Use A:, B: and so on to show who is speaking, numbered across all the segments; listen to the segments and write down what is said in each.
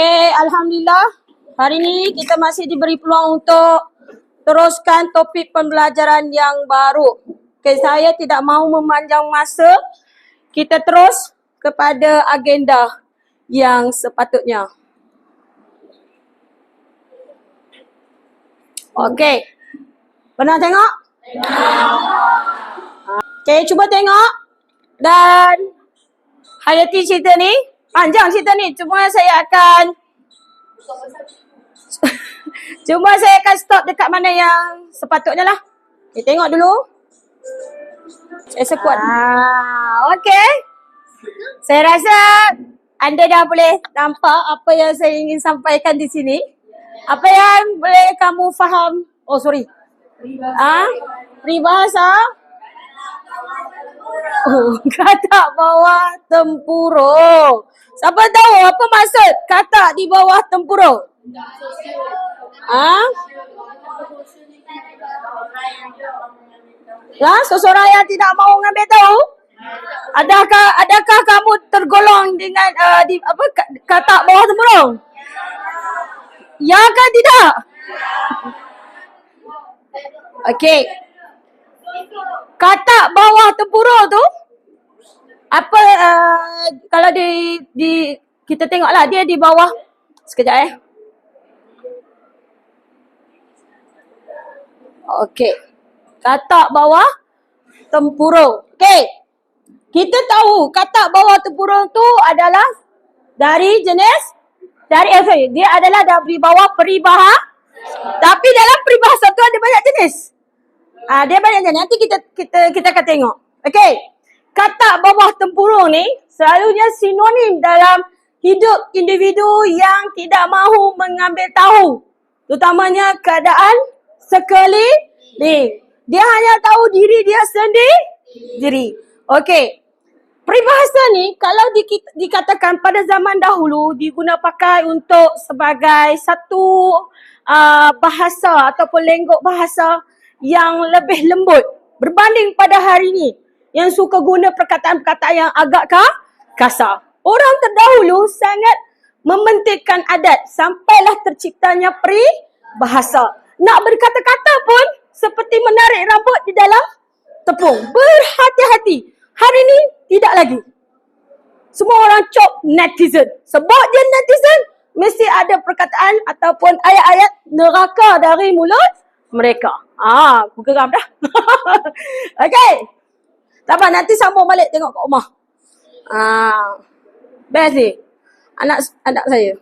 A: Okay, Alhamdulillah. Hari ini kita masih diberi peluang untuk teruskan topik pembelajaran yang baru. Okay, saya tidak mahu memanjang masa. Kita terus kepada agenda yang sepatutnya. Okay. Pernah tengok? Okay, cuba tengok. Dan hayati cerita ni. Panjang cerita ni. Cuma saya akan Cuma saya akan stop dekat mana yang sepatutnya lah. Okay, tengok dulu. Saya sekuat. Ah, okay. Saya rasa anda dah boleh nampak apa yang saya ingin sampaikan di sini. Apa yang boleh kamu faham? Oh, sorry. Ah, peribahasa. Oh, katak bawah tempurung. Siapa tahu apa maksud katak di bawah tempurung? Ah? Ya, seseorang yang tidak mau mengambil tahu? Adakah adakah kamu tergolong dengan uh, di apa ka- katak bawah tempurung? Ya ke tidak? Okey. Katak bawah tempurung tu apa uh, kalau di di kita tengoklah dia di bawah sekejap eh. Okey. Katak bawah tempurung. Okey. Kita tahu katak bawah tempurung tu adalah dari jenis dari eh, sorry, dia adalah dari bawah peribaha tapi dalam peribahasa tu ada banyak jenis. Ah dia banyak jenis. Nanti kita kita kita akan tengok. Okey. Katak bawah tempurung ni selalunya sinonim dalam hidup individu yang tidak mahu mengambil tahu. Terutamanya keadaan sekeliling. Dia hanya tahu diri dia sendiri. Diri. Okey. Peribahasa ni kalau di, dikatakan pada zaman dahulu diguna pakai untuk sebagai satu uh, bahasa ataupun lenggok bahasa yang lebih lembut berbanding pada hari ni yang suka guna perkataan-perkataan yang agak ka- kasar. Orang terdahulu sangat mementingkan adat sampailah terciptanya peribahasa. Nak berkata-kata pun seperti menarik rambut di dalam tepung. Berhati-hati. Hari ni tidak lagi. Semua orang cop netizen. Sebab dia netizen, mesti ada perkataan ataupun ayat-ayat neraka dari mulut mereka. Ah, aku geram dah. Okey. Tak apa, nanti sambung balik tengok kat rumah. Ah, best ni. Anak anak saya.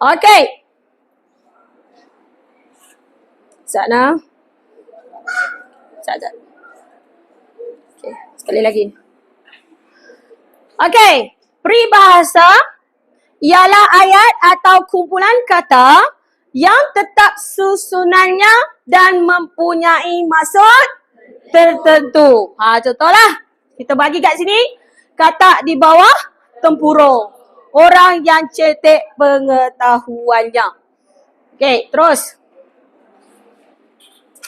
A: Okey. Sana. Sekejap. Okey, sekali lagi. Okey, peribahasa ialah ayat atau kumpulan kata yang tetap susunannya dan mempunyai maksud tertentu. Ha, contohlah, kita bagi kat sini, kata di bawah tempurung. Orang yang cetek pengetahuannya. Okey, terus.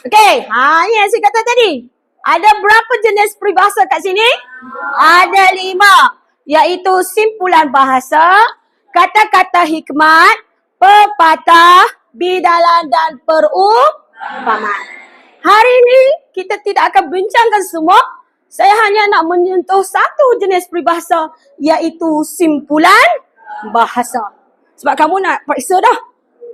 A: Okey, ha ni yang saya kata tadi. Ada berapa jenis peribahasa kat sini? Ada lima. Iaitu simpulan bahasa, kata-kata hikmat, pepatah, bidalan dan perumpamaan. Hari ini kita tidak akan bincangkan semua. Saya hanya nak menyentuh satu jenis peribahasa iaitu simpulan bahasa. Sebab kamu nak periksa dah.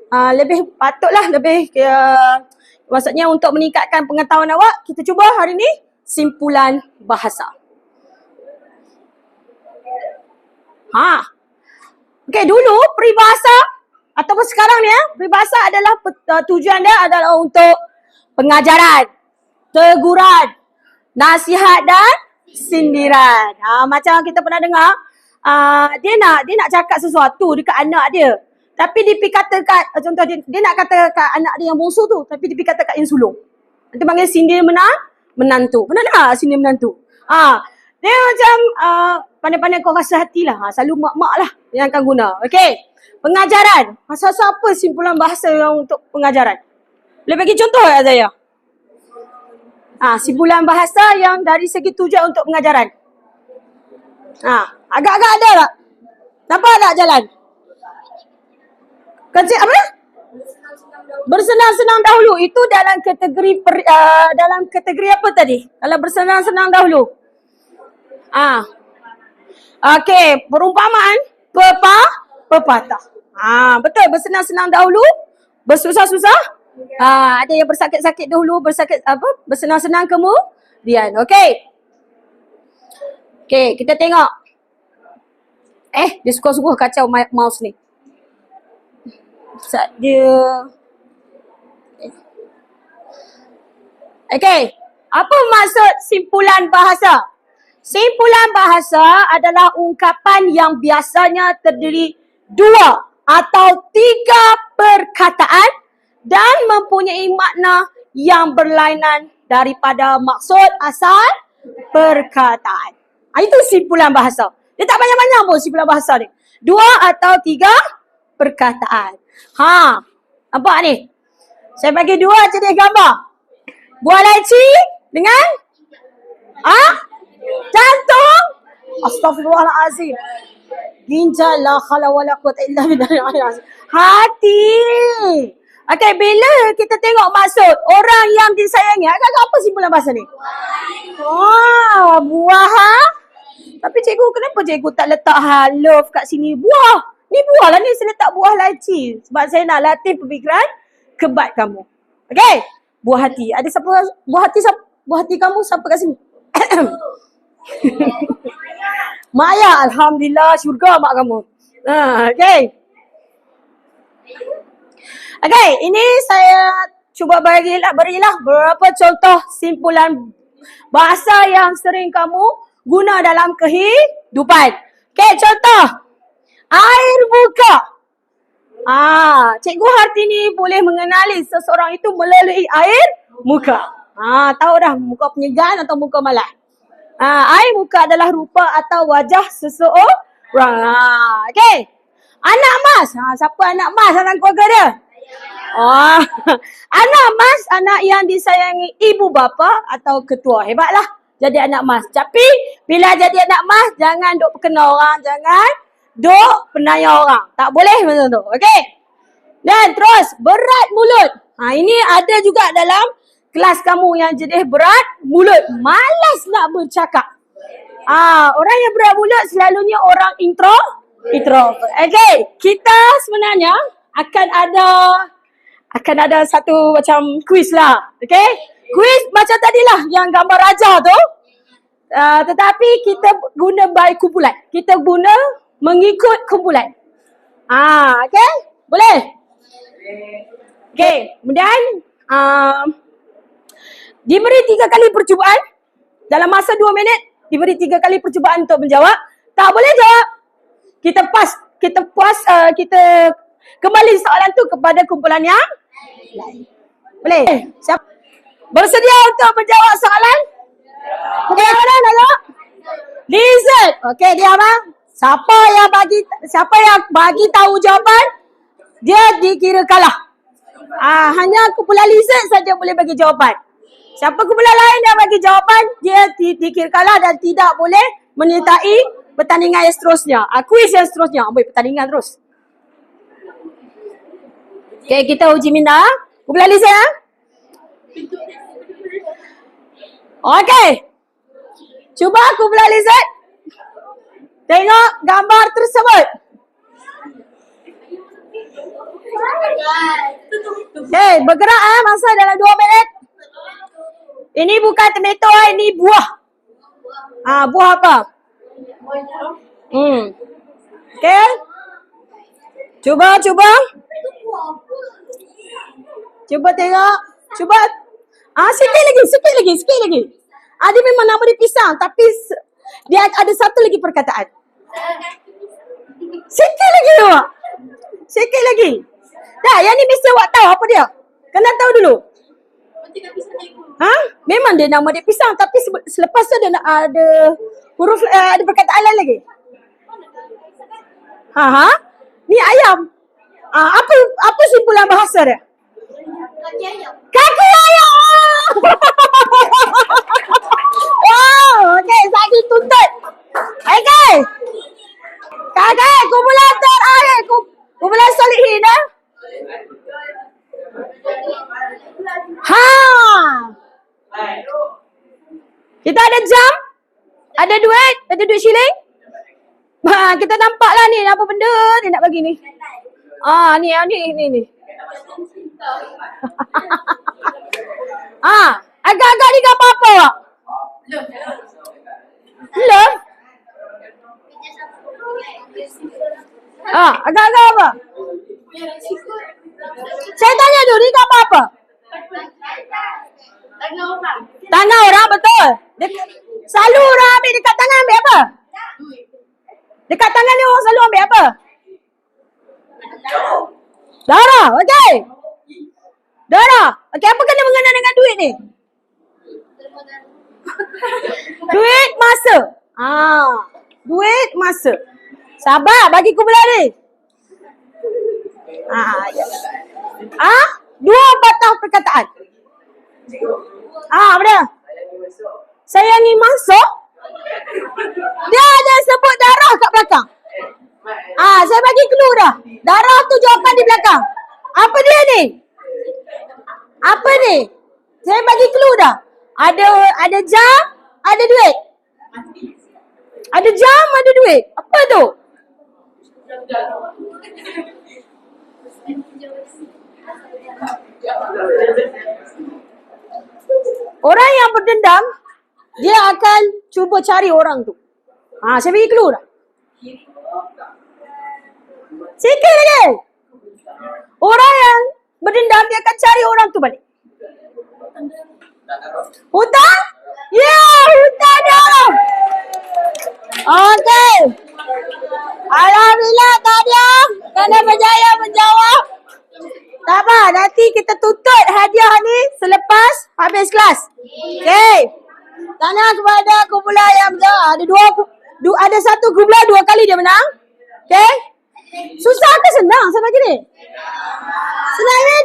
A: Uh, lebih patutlah lebih uh, maksudnya untuk meningkatkan pengetahuan awak, kita cuba hari ni simpulan bahasa. Ha. Okey, dulu peribahasa ataupun sekarang ni ya, peribahasa adalah uh, tujuan dia adalah untuk pengajaran, teguran, nasihat dan sindiran. Ha, macam kita pernah dengar, uh, dia nak dia nak cakap sesuatu dekat anak dia. Tapi dia pergi kata kat, uh, contoh dia, dia nak kata kat anak dia yang bongsu tu, tapi dia pergi kata kat yang sulung. Nanti panggil sindir menang, menantu. Pernah dengar sindir menantu? Ha, dia macam uh, pandai-pandai kau rasa hatilah. Ha, selalu mak-mak lah yang akan guna. Okey. Pengajaran. Masa apa simpulan bahasa yang untuk pengajaran? Boleh bagi contoh tak saya? Ah, simpulan bahasa yang dari segi tujuan untuk pengajaran. Ha, agak-agak ada tak? Nampak tak jalan? Kecil apa? Bersenang-senang dahulu. Itu dalam kategori per, uh, dalam kategori apa tadi? Kalau bersenang-senang dahulu. Ah. Okey, perumpamaan pepa pepatah. Ah, betul bersenang-senang dahulu, bersusah-susah. Ah, ada yang bersakit-sakit dahulu, bersakit apa? Bersenang-senang kemudian. Okey. Okey, kita tengok. Eh, dia suka-suka kacau mouse ni. Sat dia. Okey, apa maksud simpulan bahasa? Simpulan bahasa adalah ungkapan yang biasanya terdiri dua atau tiga perkataan dan mempunyai makna yang berlainan daripada maksud asal perkataan. Ah, itu simpulan bahasa. Dia tak banyak-banyak pun simpulan bahasa ni. Dua atau tiga perkataan. Ha, nampak ni? Saya bagi dua jenis gambar. Buah leci dengan ah jantung. Astagfirullahalazim. Ginjal la khala wala quwata illa billah. Hati. Okey, bila kita tengok maksud orang yang disayangi, agak-agak apa simpulan bahasa ni? Wah, buah ha? Tapi cikgu, kenapa cikgu tak letak ha love kat sini? Buah. Ni buah lah ni, saya letak buah laci. Sebab saya nak latih pemikiran kebat kamu. Okey, buah hati. Ada siapa, buah hati siapa? Buah hati kamu siapa kat sini? mak ayah, Alhamdulillah, syurga mak kamu. Ha, okey. Okey, ini saya cuba berilah, berilah beberapa contoh simpulan bahasa yang sering kamu guna dalam kehidupan. Okey, contoh. Air buka. Ah, Cikgu Hartini boleh mengenali seseorang itu melalui air muka. Ah, tahu dah muka penyegan atau muka malas. Ah, air muka adalah rupa atau wajah seseorang. Ah, okey. Anak mas. Ha, siapa anak mas dalam keluarga dia? Oh, anak mas, anak yang disayangi ibu bapa atau ketua. Hebatlah jadi anak mas. Tapi bila jadi anak mas, jangan duk kena orang. Jangan duk penaya orang. Tak boleh macam tu. Okey? Dan terus, berat mulut. Ha, ini ada juga dalam kelas kamu yang jenis berat mulut. Malas nak bercakap. Ah, orang yang berat mulut selalunya orang intro intro. Okey, kita sebenarnya akan ada akan ada satu macam quiz lah. Okey? Quiz macam tadilah yang gambar raja tu. Uh, tetapi kita guna by kumpulan. Kita guna mengikut kumpulan. Ah, okey? Boleh? Okey, kemudian um, diberi tiga kali percubaan dalam masa dua minit diberi tiga kali percubaan untuk menjawab. Tak boleh jawab. Kita pas, kita puas, uh, kita kembali soalan tu kepada kumpulan yang lain. Boleh? Siapa? Bersedia untuk menjawab soalan? Kumpulan mana nak Lizard. Okey, dia apa? Siapa yang bagi siapa yang bagi tahu jawapan dia dikira kalah. Ah, hanya kumpulan lizard saja boleh bagi jawapan. Siapa kumpulan lain yang bagi jawapan dia di, dikira kalah dan tidak boleh menyertai pertandingan yang seterusnya. Ah, kuis yang seterusnya. Ambil pertandingan terus. Okay, kita uji minda. Kumpulan lizard ya. Okey. Cuba kumpulan lizard. Tengok gambar tersebut. Okay, bergerak eh masa dalam dua minit. Ini bukan tomato eh, ini buah. Ah, buah apa? Hmm. Okay. Cuba, cuba. Cuba tengok. Cuba. Ah, sikit lagi, sikit lagi, sikit lagi. Ah, dia memang nama dia pisang tapi dia ada satu lagi perkataan. Sikit lagi awak. Sikit lagi. Dah, yang ni mesti awak tahu apa dia. Kena tahu dulu. Ha? Memang dia nama dia pisang tapi selepas tu dia nak ada huruf uh, ada perkataan lain lagi. Ha ha. Ni ayam. Ah, apa apa simpulan bahasa dia? Kaki ayam. wow, okey, saya tuntut. Okay. Kakak, kumpulan terakhir. Kum- Kumpulan Solihin eh. Ha. Kita ada jam. Ada duit. Ada duit shilling. Ha, kita nampak lah ni apa benda dia nak bagi ni. Ah, ni ah, ni ni ni. ah, agak-agak ni gambar apa awak? Love. Ah, agak-agak apa? Saya tanya dulu ni gambar apa? Tangan orang betul. Dek- selalu orang ambil dekat tangan ambil apa? Dekat tangan ni orang selalu ambil apa? Darah, okey. Darah. Okey, apa kena mengenai dengan duit ni? Duit masa. Ah, duit masa. Sabar bagi kumpulan ni. Ah, ya. Ah, dua patah perkataan. Ah, apa dia? Sayangi mangsa. Dia ada sebut darah kat belakang. Ah, saya bagi clue dah. Darah tu jawapan di belakang. Apa dia ni? Apa ni? Saya bagi clue dah. Ada ada jam, ada duit. Ada jam, ada duit. Apa tu? Orang yang berdendam, dia akan cuba cari orang tu. Ha, saya bagi clue dah. Sikit lagi. Orang yang berdendam, dia akan cari orang tu balik. Hutang? Ya, yeah, hutang dah. Okey. Alhamdulillah Tadia kerana berjaya menjawab. Tak apa, nanti kita tuntut hadiah ni selepas habis kelas. Okey. Tanya kepada kumpulan yang menjawab. Ada dua, du, ada satu kumpulan dua kali dia menang. Okey. Susah ke senang saya bagi ni? Senang kan?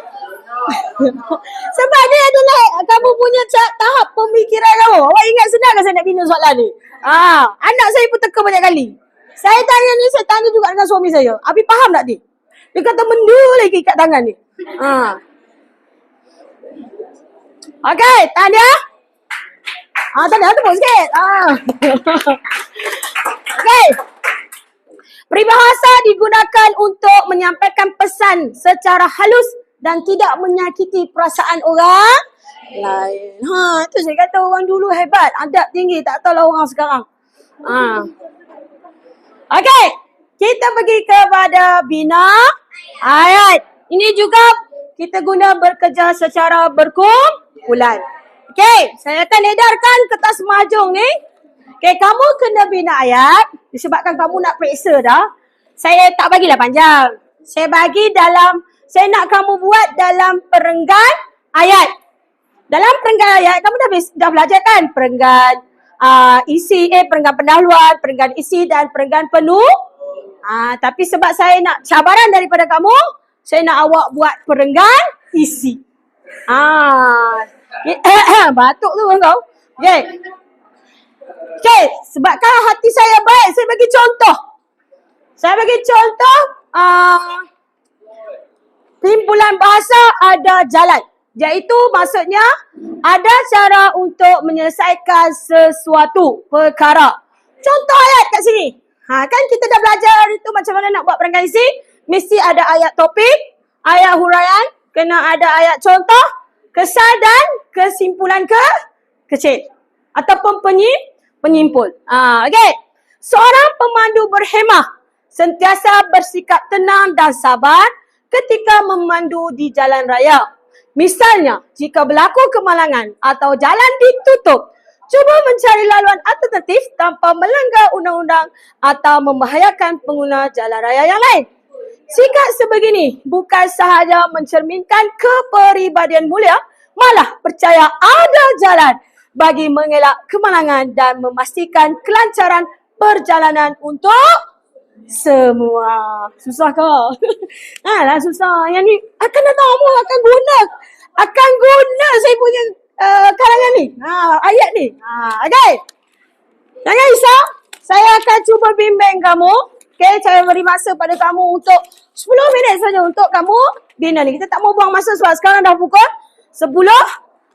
A: Sebab dia adalah kamu punya tahap pemikiran kamu. Awak ingat senang ke saya nak bina soalan ni? Ah, anak saya pun teka banyak kali. Saya tanya ni, saya tanya juga dengan suami saya. Abi faham tak dia? Dia kata benda lagi kat tangan ni. Ah. Okey, tanya. Ah, tanya tepuk sikit. Ah. Okey. Peribahasa digunakan untuk menyampaikan pesan secara halus dan tidak menyakiti perasaan orang lain. Ha, itu saya kata orang dulu hebat, adab tinggi, tak tahu lah orang sekarang. Ha. Okey, kita pergi kepada bina ayat. Ini juga kita guna bekerja secara berkumpulan. Okey, saya akan edarkan kertas mahjong ni. Okey, kamu kena bina ayat disebabkan kamu nak periksa dah. Saya tak bagilah panjang. Saya bagi dalam saya nak kamu buat dalam perenggan ayat. Dalam perenggan ayat kamu dah dah belajar kan perenggan uh, isi eh perenggan pendahuluan, perenggan isi dan perenggan penuh. Ah, tapi sebab saya nak cabaran daripada kamu, saya nak awak buat perenggan isi. Ah, batuk tu kau. Okey. Okey, sebabkan hati saya baik, saya bagi contoh. Saya bagi contoh, uh, timbulan bahasa ada jalan. Iaitu maksudnya ada cara untuk menyelesaikan sesuatu perkara. Contoh ayat kat sini. Ha, kan kita dah belajar itu macam mana nak buat perenggan isi. Mesti ada ayat topik, ayat huraian, kena ada ayat contoh, kesal dan kesimpulan ke kecil. Ataupun penyim, penyimpul. Ha, okay. Seorang pemandu berhemah sentiasa bersikap tenang dan sabar ketika memandu di jalan raya. Misalnya, jika berlaku kemalangan atau jalan ditutup, cuba mencari laluan alternatif tanpa melanggar undang-undang atau membahayakan pengguna jalan raya yang lain. Sikap sebegini bukan sahaja mencerminkan kepribadian mulia, malah percaya ada jalan bagi mengelak kemalangan dan memastikan kelancaran perjalanan untuk semua. Susah ke? ha lah susah. Yang ni akan datang kamu akan guna. Akan guna saya punya uh, karangan ni. Ha, ayat ni. Ha, okay. Jangan risau. saya akan cuba bimbing kamu. Okay, saya beri masa pada kamu untuk 10 minit saja untuk kamu bina ni. Kita tak mau buang masa sebab sekarang dah pukul 10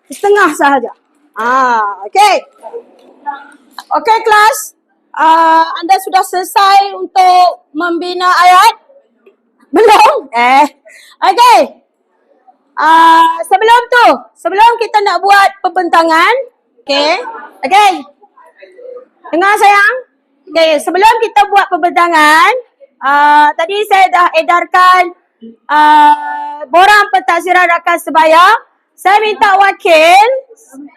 A: setengah sahaja. Ah, okay. Okay, kelas. Uh, anda sudah selesai untuk membina ayat? Belum? Eh. Okay. Uh, sebelum tu, sebelum kita nak buat pembentangan, okay. Okay. Dengar sayang. Okay, sebelum kita buat pembentangan, uh, tadi saya dah edarkan uh, borang pentadbiran rakan sebaya. Saya minta wakil,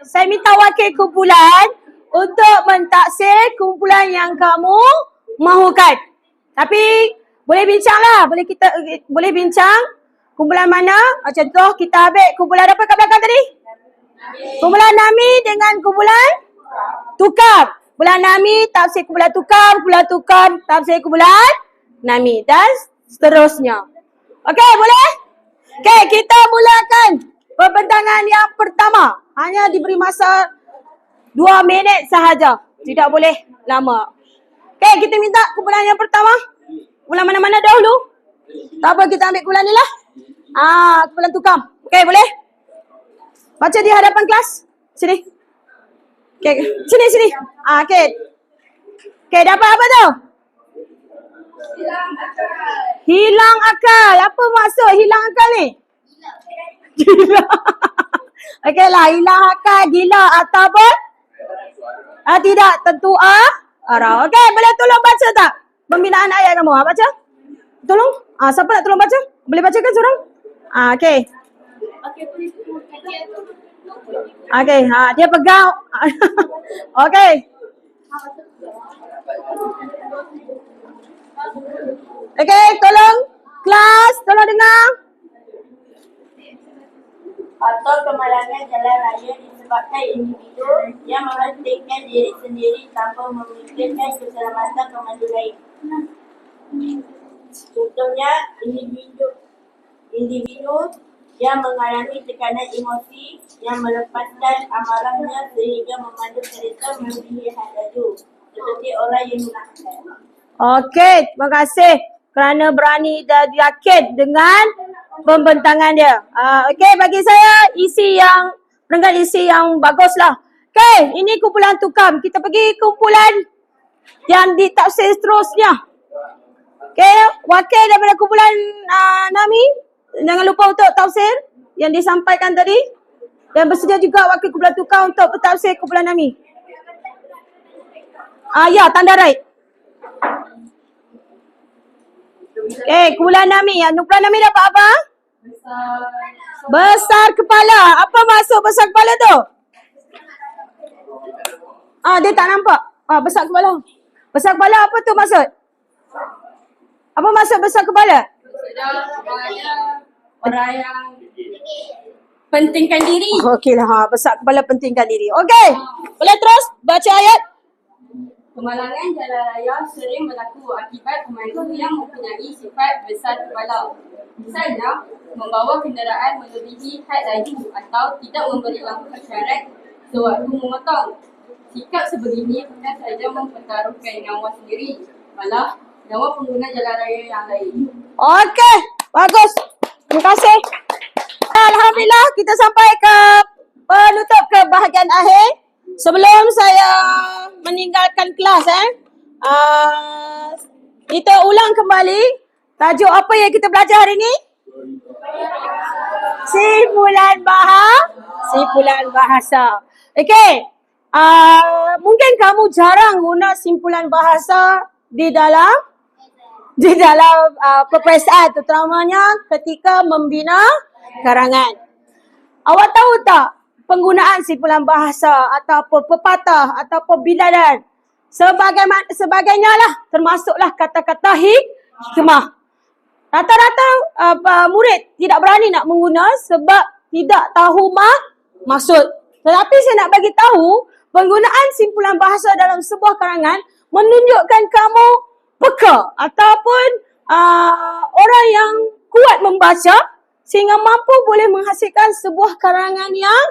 A: saya minta wakil kumpulan untuk mentaksir kumpulan yang kamu mahukan. Tapi boleh bincang lah, boleh kita boleh bincang kumpulan mana. Ah, Contoh kita ambil kumpulan apa kat belakang tadi? Kumpulan Nami dengan kumpulan Tukar. Kumpulan Nami tafsir kumpulan Tukar, kumpulan Tukar tafsir kumpulan Nami dan seterusnya. Okey, boleh? Okey, kita mulakan pembentangan yang pertama. Hanya diberi masa dua minit sahaja. Tidak boleh lama. Okey, kita minta kumpulan yang pertama. Kumpulan mana-mana dahulu? Tak apa, kita ambil kumpulan ni lah. Ah, kumpulan tukam. Okey, boleh? Baca di hadapan kelas. Sini. Okey, sini, sini. Ah, okey. Okey, dapat apa tu? Hilang akal. Apa maksud hilang akal ni? Gila. Okey lah, hilang akal, gila ataupun ah, tidak tentu ah arah. Okey, boleh tolong baca tak? Pembinaan ayat kamu. Ah, baca. Tolong. Ah, siapa nak tolong baca? Boleh bacakan seorang? Ah, okey. Okey, ha, dia pegang. okey. Okey, tolong kelas, tolong dengar.
B: atau kemalangan jalan raya disebabkan individu yang mementingkan diri sendiri tanpa memikirkan keselamatan pemandu lain. Contohnya, individu individu yang mengalami tekanan emosi yang melepaskan amarahnya sehingga memandu kereta melebihi had laju seperti orang yang menakutkan.
A: Okey, terima kasih kerana berani dan yakin dengan pembentangan dia. Uh, Okey, bagi saya isi yang peringkat isi yang baguslah. Okey, ini kumpulan tukam. Kita pergi kumpulan yang ditafsir seterusnya. Okey, wakil daripada kumpulan uh, Nami. Jangan lupa untuk tafsir yang disampaikan tadi. Dan bersedia juga wakil kumpulan tukar untuk bertafsir kumpulan Nami. Ah ya, tanda right. Eh, kumpulan Nami. Yang kumpulan Nami dapat apa? Besar kepala. Apa maksud besar kepala tu? Ah, dia tak nampak. Ah, besar kepala. Besar kepala apa tu maksud? Apa maksud besar kepala?
C: Orang yang pentingkan diri.
A: Okey lah, ha, besar kepala pentingkan diri. Okey, boleh terus baca ayat?
C: Kemalangan jalan raya sering berlaku akibat pemandu yang mempunyai sifat besar kepala. Misalnya, membawa kenderaan melebihi had laju atau tidak memberi lampu isyarat sewaktu memotong. Sikap sebegini bukan sahaja mempertaruhkan nyawa sendiri, malah nyawa pengguna jalan raya yang lain.
A: Okey, bagus. Terima kasih. Alhamdulillah kita sampai ke penutup ke bahagian akhir. Sebelum saya meninggalkan kelas eh. Uh, kita ulang kembali tajuk apa yang kita belajar hari ini? Simpulan bahasa. Simpulan bahasa. Okey. Uh, mungkin kamu jarang guna simpulan bahasa di dalam di dalam uh, peperiksaan terutamanya ketika membina karangan. Awak tahu tak penggunaan simpulan bahasa ataupun pepatah ataupun biladan sebagaimana sebagainya lah termasuklah kata-kata hikmah. Rata-rata uh, murid tidak berani nak mengguna sebab tidak tahu mak maksud. Tetapi saya nak bagi tahu penggunaan simpulan bahasa dalam sebuah karangan menunjukkan kamu peka ataupun uh, orang yang kuat membaca sehingga mampu boleh menghasilkan sebuah karangan yang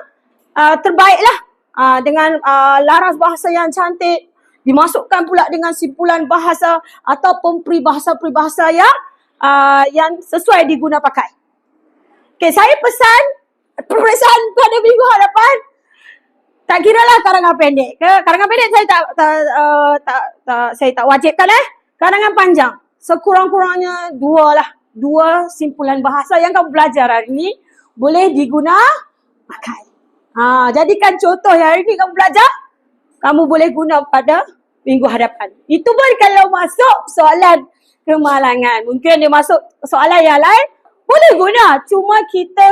A: uh, terbaiklah uh, dengan uh, laras bahasa yang cantik. Dimasukkan pula dengan simpulan bahasa ataupun peribahasa-peribahasa yang uh, yang sesuai diguna pakai. Okay, saya pesan peperiksaan pada minggu hadapan. Tak kira lah karangan pendek ke? Karangan pendek saya tak tak, uh, tak, tak saya tak wajibkan eh karangan panjang. Sekurang-kurangnya dua lah. Dua simpulan bahasa yang kamu belajar hari ni boleh diguna pakai. Ha jadikan contoh yang hari ni kamu belajar kamu boleh guna pada minggu hadapan. Itu pun kalau masuk soalan kemalangan. Mungkin dia masuk soalan yang lain boleh guna. Cuma kita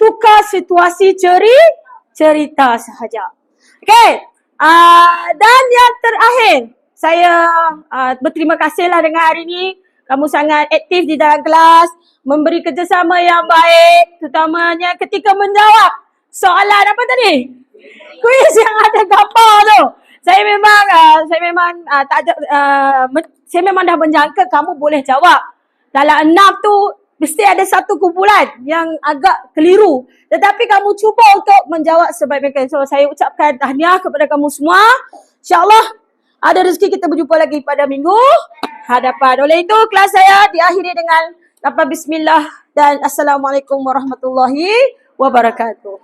A: tukar situasi ceri cerita sahaja. Okey. Uh, dan yang terakhir, saya uh, berterima kasihlah dengan hari ini kamu sangat aktif di dalam kelas, memberi kerjasama yang baik, terutamanya ketika menjawab soalan apa tadi? Kuis yang ada gambar tu. Saya memang uh, saya memang uh, tak ada uh, men- saya memang dah menjangka kamu boleh jawab. Dalam enam tu mesti ada satu kumpulan yang agak keliru. Tetapi kamu cuba untuk menjawab sebaik mungkin. So saya ucapkan tahniah kepada kamu semua. InsyaAllah ada rezeki kita berjumpa lagi pada minggu hadapan. Oleh itu kelas saya diakhiri dengan lafaz bismillah dan assalamualaikum warahmatullahi wabarakatuh.